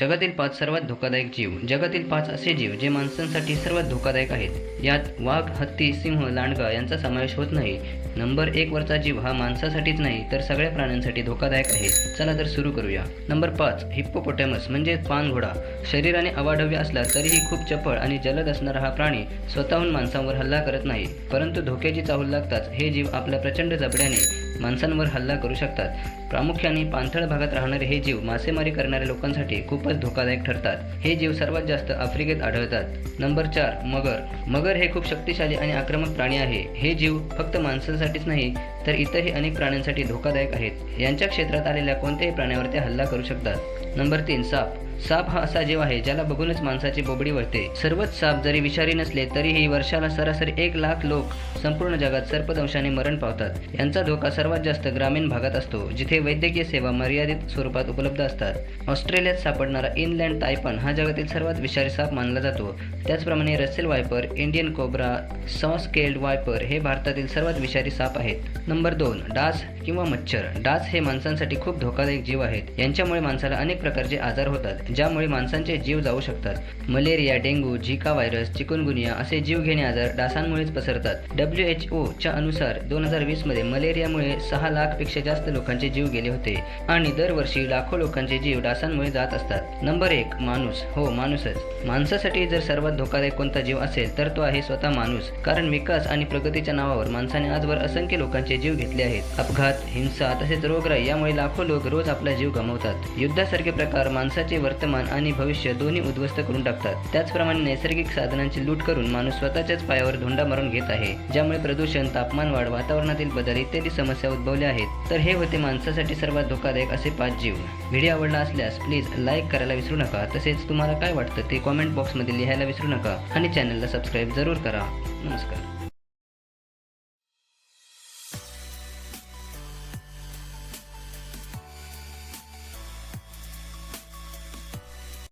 जगातील पाच सर्वात धोकादायक जीव जगातील पाच असे जीव जे माणसांसाठी सर्वात धोकादायक आहेत. यात वाघ हत्ती सिंह लांडगा यांचा समावेश होत नाही. नंबर एक वरचा जीव हा माणसासाठीच नाही तर सगळ्या प्राण्यांसाठी धोकादायक आहे. चला तर सुरू करूया. नंबर पाच हिप्पोपोटॅमस म्हणजे पानघोडा शरीराने अवाढव्य असला तरीही खूप चपळ आणि जलद असणारा हा प्राणी स्वतःहून माणसांवर हल्ला करत नाही. परंतु धोक्याची चाहूल लागताच हे जीव आपल्या प्रचंड जबड्याने माणसांवर हल्ला करू शकतात. प्रामुख्याने पाणथळ भागात राहणारे हे जीव मासेमारी करणाऱ्या लोकांसाठी खूप खूपच धोकादायक ठरतात. हे जीव सर्वात जास्त आफ्रिकेत आढळतात. नंबर चार मगर. मगर हे खूप शक्तिशाली आणि आक्रमक प्राणी आहे. हे जीव फक्त माणसांसाठीच नाही तर इतरही अनेक प्राण्यांसाठी धोकादायक आहेत. यांच्या क्षेत्रात आलेल्या कोणत्याही प्राण्यावर ते हल्ला करू शकतात. नंबर तीन साप. साप हा असा जीव आहे ज्याला बघूनच माणसाची बोबडी वळते. सर्वच साप जरी विषारी नसले तरीही वर्षाला सरासरी एक लाख लोक संपूर्ण जगात सर्पदंशाने मरण पावतात. यांचा धोका सर्वात जास्त ग्रामीण भागात असतो जिथे वैद्यकीय सेवा मर्यादित स्वरूपात उपलब्ध असतात. ऑस्ट्रेलियात सापडणारा इनलँड तायपन हा जगातील सर्वात विषारी साप मानला जातो. त्याचप्रमाणे Russell viper Indian cobra saw scaled viper हे भारतातील सर्वात विषारी साप आहेत. नंबर दोन डास किंवा मच्छर. डास हे माणसांसाठी खूप धोकादायक जीव आहेत. यांच्यामुळे माणसाला अनेक प्रकारचे आजार होतात. ज्यामुळे माणसांचे जीव जाऊ शकतात. Malaria dengue Zika virus chikungunya असे जीवघेणे आजार डासांमुळेच पसरतात. डब्ल्यू एच ओच्या अनुसार दोन हजार वीसमध्ये मलेरियामुळे सहा लाखपेक्षा जास्त लोकांचे जीव गेले होते आणि दरवर्षी लाखो लोकांचे जीव डासांमुळे जात असतात. नंबर एक माणूस. हो माणूसच. माणसासाठी जर सर्वात धोकादायक कोणता जीव असेल तर तो आहे स्वतः माणूस. कारण विकास आणि प्रगतीच्या नावावर माणसाने आजवर असंख्य लोकांचे जीव घेतले आहेत. अपघात हिंसा तसेच रोगराई यामुळे लाखो लोक रोज आपला जीव गमावतात. युद्धासारखे प्रकार माणसाचे वर वर्तमान आणि भविष्य दोन्ही उद्ध्वस्त करून टाकतात. त्याचप्रमाणे नैसर्गिक साधनांची लूट करून माणूस स्वतःच्याच पायावर धोंडा मारून घेत आहे. ज्यामुळे प्रदूषण तापमान वाढ वातावरणातील बदल इत्यादी समस्या उद्भवल्या आहेत. तर हे होते माणसासाठी सर्वात धोकादायक असे पाच जीव. व्हिडिओ आवडला असल्यास प्लीज लाईक करायला विसरू नका. तसेच तुम्हाला काय वाटतं ते कॉमेंट बॉक्समध्ये लिहायला विसरू नका. आणि चॅनलला सबस्क्राईब जरूर करा. नमस्कार.